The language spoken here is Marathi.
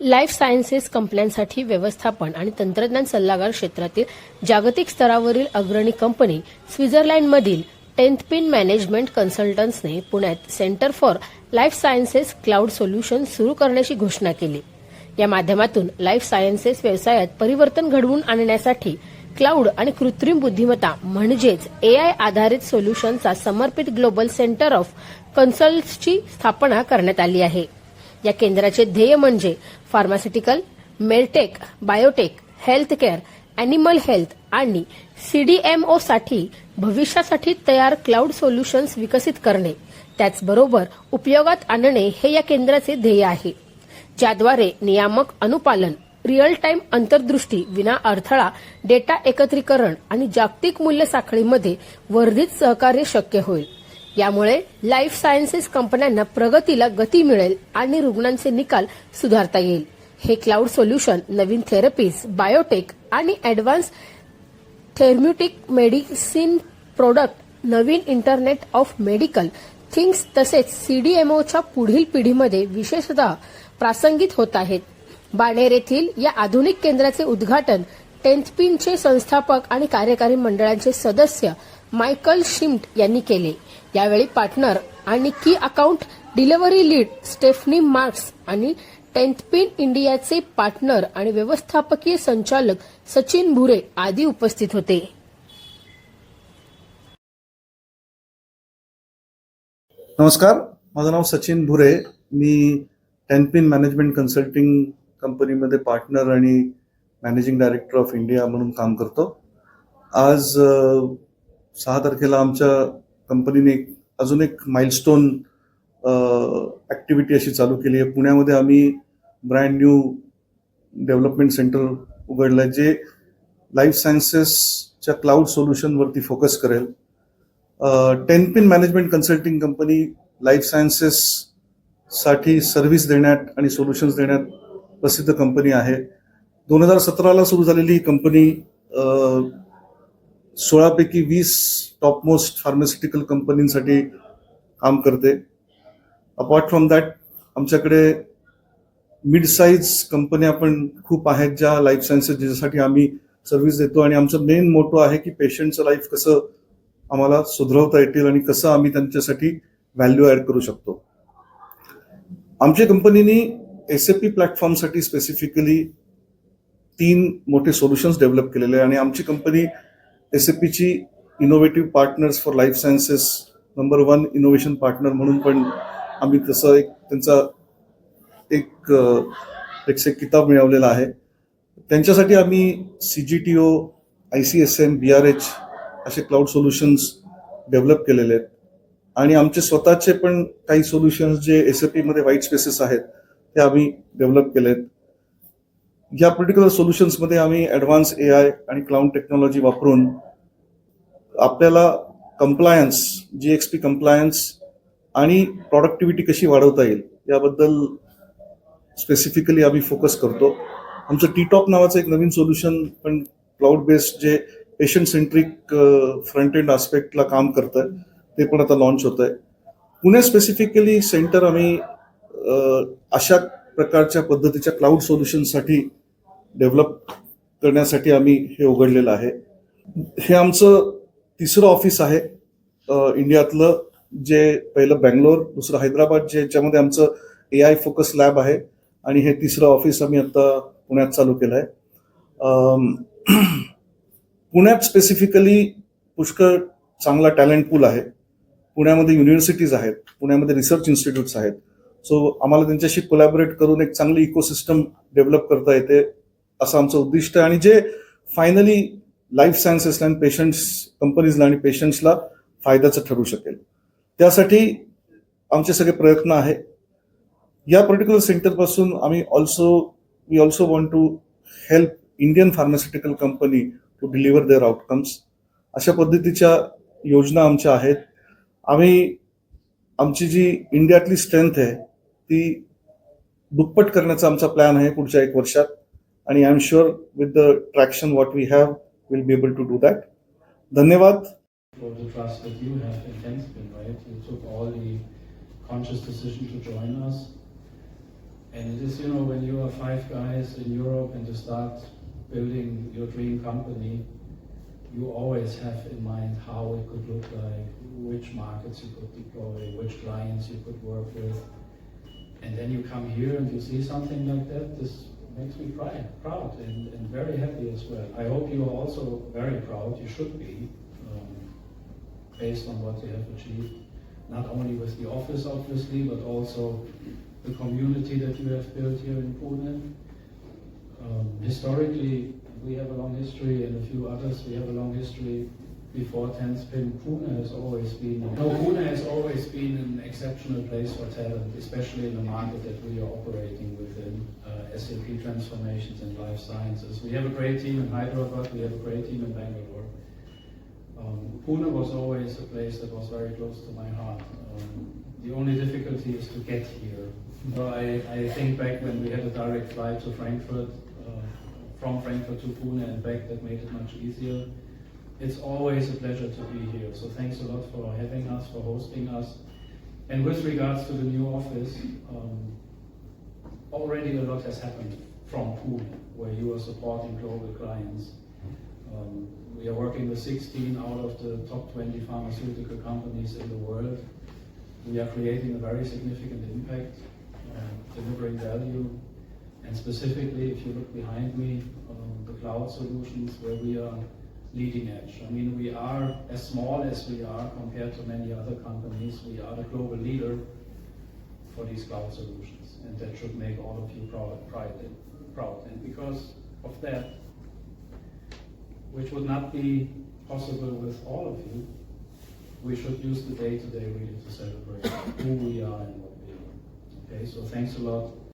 लाईफ सायन्सेस कंपन्यांसाठी व्यवस्थापन आणि तंत्रज्ञान सल्लागार क्षेत्रातील जागतिक स्तरावरील अग्रणी कंपनी स्वित्झर्लंडमधील टेन्थ पिन मॅनेजमेंट कन्सल्टन्सने पुण्यात centre for life sciences cloud solution सुरू करण्याची घोषणा केली. या माध्यमातून लाईफ सायन्सेस व्यवसायात परिवर्तन घडवून आणण्यासाठी क्लाउड आणि कृत्रिम बुद्धिमत्ता म्हणजेच एआय आधारित सोल्युशनचा समर्पित ग्लोबल सेंटर ऑफ कन्सल्ट्सची स्थापना करण्यात आली आहे. या केंद्राचे ध्येय म्हणजे pharmaceutical medtech biotech health care animal health आणि सीडीएमओ साठी भविष्यासाठी तयार क्लाउड सोल्युशन्स विकसित करणे. त्याचबरोबर उपयोगात आणणे हे या केंद्राचे ध्येय आहे. ज्याद्वारे नियामक अनुपालन रिअल टाइम अंतर्दृष्टी विना अडथळा डेटा एकत्रीकरण आणि जागतिक मूल्य साखळीमध्ये वर्धित सहकार्य शक्य होईल. यामुळे लाईफ सायन्सेस कंपन्यांना प्रगतीला गती मिळेल आणि रुग्णांचे निकाल सुधारता येईल. हे क्लाउड सोल्युशन नवीन थेरपीज बायोटेक आणि ॲडव्हान्स थेर्म्युटिक मेडिसिन प्रोडक्ट नवीन इंटरनेट ऑफ मेडिकल थिंग्स तसेच सीडीएमओच्या पुढील पिढीमध्ये विशेषतः प्रासंगिक होत आहेत. बाणेर येथील या आधुनिक केंद्राचे उद्घाटन टेन्थपिनचे संस्थापक आणि कार्यकारी मंडळाचे सदस्य मायकल शिम्ट यांनी केले. यावेळी पार्टनर आणि key account delivery lead Stephanie Marks आणि टेन्थपिन इंडियाचे पार्टनर आणि व्यवस्थापकीय संचालक सचिन भुरे आदी उपस्थित होते. नमस्कार माझं नाव सचिन भुरे. मी टेनपिन मॅनेजमेंट कन्सल्टिंग कंपनीमध्ये पार्टनर आणि मॅनेजिंग डायरेक्टर ऑफ इंडिया म्हणून काम करतो. आज सहा तारखेला आमच्या कंपनीने एक- अजून एक माइलस्टोन ॲक्टिव्हिटी अशी चालू केली आहे. पुण्यामध्ये आम्ही ब्रँड न्यू डेव्हलपमेंट सेंटर उघडलं आहे जे लाईफ सायन्सेसच्या क्लाउड सोल्युशनवरती फोकस करेल. Tenthpin management consulting company life सायन्सेससाठी service देण्यात आणि सोल्युशन्स देण्यात प्रसिद्ध कंपनी आहे. दोन हजार सतराला सुरू झालेली ही कंपनी सोळापैकी वीस टॉपमोस्ट फार्मास्युटिकल कंपनींसाठी काम करते. अपार्ट फ्रॉम दॅट आमच्याकडे मिड साईज कंपन्या पण खूप आहेत ज्या लाईफ सायन्सेस ज्याच्यासाठी आम्ही सर्व्हिस देतो. आणि आमचं मेन मोटो आहे की पेशंटचं लाईफ कसं आम्हाला सुधरवता येतील आणि कसं आम्ही त्यांच्यासाठी व्हॅल्यू ॲड करू शकतो. आमच्या कंपनीने एस ए पी प्लॅटफॉर्मसाठी स्पेसिफिकली तीन मोठे सोल्युशन्स डेव्हलप केलेले आहे आणि आमची company S A Peechi innovative partners for life sciences number one innovation partner म्हणून पण आम्ही तसं एक त्यांचा एक एक किताब मिळवलेला आहे. त्यांच्यासाठी आम्ही C G T O I C S M B R H असे क्लाउड सोल्युशन्स डेव्हलप केलेले आहेत. आणि आमचे स्वतःचे पण काही सोल्युशन्स जे एस ए पीमध्ये व्हाईट स्पेसेस आहेत ते आम्ही डेव्हलप केले आहेत या पर्टिक्युलर सोल्युशन्समध्ये आम्ही ॲडव्हान्स ए आय आणि क्लाउड टेक्नॉलॉजी वापरून आपल्याला compliance G X P compliance आणि प्रॉडक्टिव्हिटी कशी वाढवता येईल याबद्दल स्पेसिफिकली आम्ही फोकस करतो. आमचं टीटॉप नावाचं एक नवीन सोल्युशन पण क्लाउड बेस्ड जे पेशंट सेंट्रिक फ्रंट एंड आस्पेक्टला काम करतं ते पण आता लॉन्च होत आहे पुणे स्पेसिफिकली सेंटर आम्ही अशा प्रकारच्या पद्धतीच्या क्लाउड सोल्युशनसाठी डेव्हलप करण्यासाठी आम्ही हे उघडलेलं आहे. हे आमचं तिसरं ऑफिस आहे इंडियातलं जे पहिलं बँगलोर दुसरं हैदराबाद जे ज्याच्यामध्ये आमचं ए आय फोकस लॅब आहे आणि हे तिसरं ऑफिस आम्ही आता पुण्यात चालू केलं आहे पुण्यात स्पेसिफिकली पुष्कळ चांगला टॅलेंट पूल आहे. पुण्यामध्ये युनिव्हर्सिटीज आहेत पुण्यामध्ये रिसर्च इन्स्टिट्यूट्स आहेत. सो आम्हाला त्यांच्याशी कोलॅबरेट करून एक चांगली इकोसिस्टम डेव्हलप करता येते असं आमचं उद्दिष्ट आहे. आणि जे फायनली लाईफ सायन्सेसला आणि पेशंट्स कंपनीजला आणि पेशंट्सला फायद्याचं ठरू शकेल. त्यासाठी आमचे सगळे प्रयत्न आहे. या पर्टिक्युलर सेंटरपासून आम्ही also we also want to help Indian pharmaceutical company to deliver their outcomes अशा पद्धतीच्या योजना आमच्या आहेत. आम्ही आमची जी इंडियातली स्ट्रेंथ आहे ती दुप्पट करण्याचा आमचा प्लॅन आहे पुढच्या एक वर्षात. आणि I'm sure with the traction what we have will be able to do that. Dhanyavad. For the trust that you have in Thanksgiving, right? You took all the conscious decision to join us. And it is, you know, when you are five guys in Europe and you start building your dream company, you always have in mind how it could look like, which markets you could deploy, which clients you could work with. And then you come here and you see something like that. This makes me cry, proud and, and very happy as well. I hope you are also very proud, you should be, um, based on what you have achieved. Not only with the office, obviously, but also the community that you have built here in Pune. Um, historically, we have a long history, and a few others, we have a long history before 10 Pune has always been, no, Pune has always been an exceptional place for talent, especially in the market that we are operating within, uh, SAP transformations and life sciences. We have a great team in Hyderabad, we have a great team in Bangalore. Um, Pune was always a place that was very close to my heart. Um, the only difficulty is to get here. So I, I think back when we had a direct flight to Frankfurt, uh, from Frankfurt to Pune and back, that made it much easier. It's always a pleasure to be here. So thanks a lot for having us, for hosting us. And with regards to the new office, um, already a lot has happened from Pune, where you are supporting global clients. Um, we are working with 16 out of the top 20 pharmaceutical companies in the world. We are creating a very significant impact, uh, delivering value, and specifically, if you look behind me, um, the cloud solutions where we are leading edge. I mean, we are as small as we are compared to many other companies. We are the global leader for these cloud solutions, and that should make all of you proud. Proud. And because of that, which would not be possible with all of you, we should use the day today really to celebrate who we are and what we are. Okay, so thanks a lot